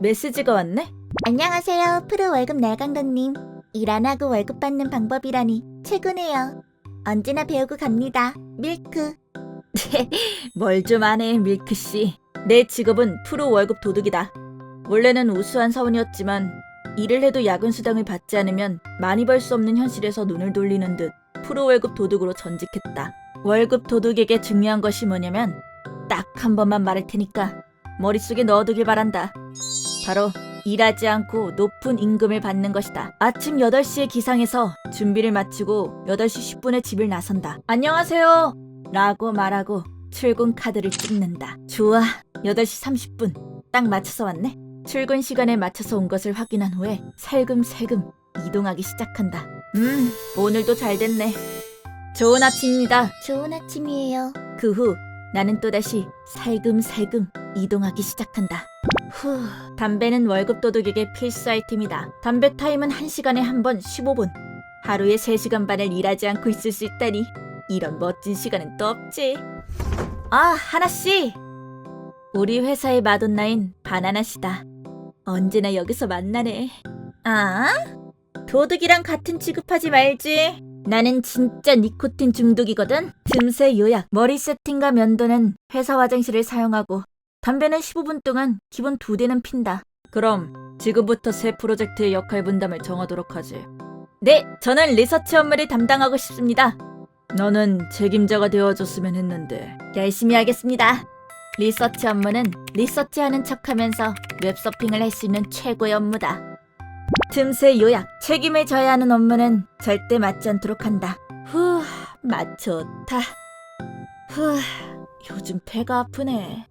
메시지가 왔네? 안녕하세요. 프로 월급 내강도님. 일 안 하고 월급 받는 방법이라니 최고네요. 언제나 배우고 갑니다. 밀크. 뭘좀 아네, 밀크씨. 내 직업은 프로 월급 도둑이다. 원래는 우수한 사원이었지만 일을 해도 야근 수당을 받지 않으면 많이 벌 수 없는 현실에서 눈을 돌리는 듯 프로 월급 도둑으로 전직했다. 월급 도둑에게 중요한 것이 뭐냐면 딱 한 번만 말할 테니까 머릿속에 넣어두길 바란다. 바로 일하지 않고 높은 임금을 받는 것이다. 아침 8시에 기상해서 준비를 마치고 8시 10분에 집을 나선다. 안녕하세요. 라고 말하고 출근 카드를 찍는다. 좋아. 8시 30분. 딱 맞춰서 왔네. 출근 시간에 맞춰서 온 것을 확인한 후에 살금살금 이동하기 시작한다. 음, 오늘도 잘 됐네. 좋은 아침입니다. 좋은 아침이에요. 그 후 나는 또다시 살금살금 이동하기 시작한다. 후, 담배는 월급 도둑에게 필수 아이템이다. 담배 타임은 1시간에 한 번 15분. 하루에 3시간 반을 일하지 않고 있을 수 있다니 이런 멋진 시간은 또 없지. 아, 하나씨! 우리 회사의 마돈나인 바나나씨다. 언제나 여기서 만나네. 아? 도둑이랑 같은 취급하지 말지. 나는 진짜 니코틴 중독이거든. 틈새 요약, 머리 세팅과 면도는 회사 화장실을 사용하고 담배는 15분 동안 기본 두 대는 핀다. 그럼 지금부터 새 프로젝트의 역할 분담을 정하도록 하지. 네, 저는 리서치 업무를 담당하고 싶습니다. 너는 책임자가 되어줬으면 했는데 열심히 하겠습니다. 리서치 업무는 리서치하는 척하면서 웹서핑을 할 수 있는 최고의 업무다. 틈새 요약, 책임을 져야 하는 업무는 절대 맞지 않도록 한다. 후, 맛 좋다. 후, 요즘 배가 아프네.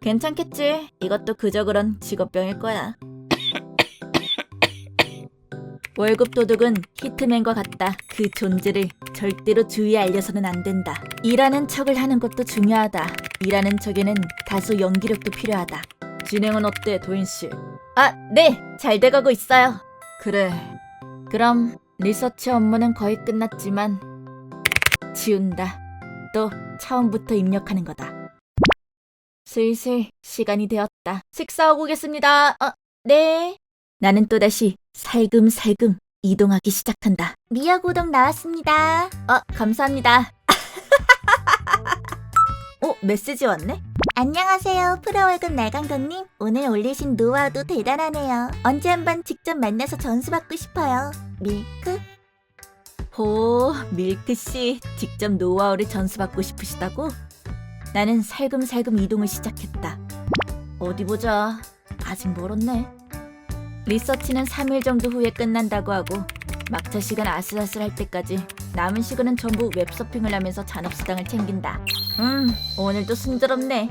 괜찮겠지? 이것도 그저 그런 직업병일 거야. 월급 도둑은 히트맨과 같다. 그 존재를 절대로 주위에 알려서는 안 된다. 일하는 척을 하는 것도 중요하다. 일하는 척에는 다소 연기력도 필요하다. 진행은 어때, 도인 씨? 아, 네, 잘 돼가고 있어요. 그래. 그럼 리서치 업무는 거의 끝났지만 지운다. 또 처음부터 입력하는 거다. 슬슬 시간이 되었다. 식사하고 오겠습니다. 어, 네. 나는 또다시 살금살금 이동하기 시작한다. 미역우동 나왔습니다. 어, 감사합니다. 어, 메시지 왔네? 안녕하세요. 프로 월급 내강도님. 오늘 올리신 노하우도 대단하네요. 언제 한번 직접 만나서 전수받고 싶어요. 밀크? 호, 밀크씨, 직접 노하우를 전수받고 싶으시다고? 나는 살금살금 이동을 시작했다. 어디 보자. 아직 멀었네. 리서치는 3일 정도 후에 끝난다고 하고 막차 시간 아슬아슬할 때까지 남은 시간은 전부 웹서핑을 하면서 잔업수당을 챙긴다. 음, 오늘도 순조롭네.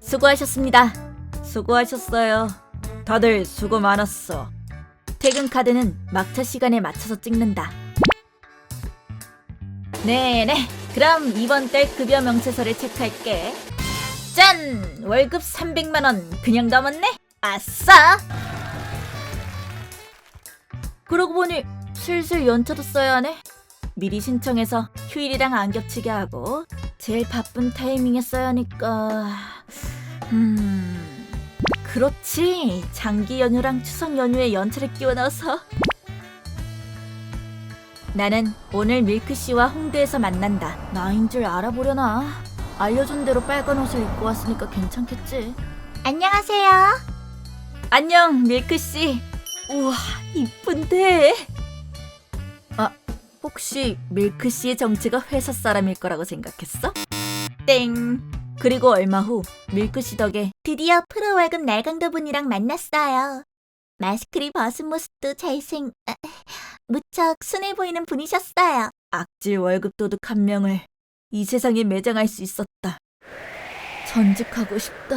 수고하셨습니다. 수고하셨어요. 다들 수고 많았어. 퇴근 카드는 막차 시간에 맞춰서 찍는다. 네네. 그럼 이번 달 급여 명세서를 체크할게. 짠! 월급 300만 원 그냥 넘었네. 아싸! 그러고 보니 슬슬 연차도 써야 하네. 미리 신청해서 휴일이랑 안 겹치게 하고 제일 바쁜 타이밍에 써야 하니까 음 그렇지 장기 연휴랑 추석 연휴에 연차를 끼워 넣어서 나는 오늘 밀크 씨와 홍대에서 만난다. 나인 줄 알아보려나? 알려준 대로 빨간 옷을 입고 왔으니까 괜찮겠지. 안녕하세요. 안녕 밀크 씨. 우와 이쁜데. 아 혹시 밀크 씨의 정체가 회사 사람일 거라고 생각했어? 땡. 그리고 얼마 후 밀크 씨 덕에 드디어 프로 월급 날강도 분이랑 만났어요. 마스크를 벗은 모습도 잘생, 아, 무척 순해 보이는 분이셨어요. 악질 월급 도둑 한 명을 이 세상에 매장할 수 있었다. 전직하고 싶다.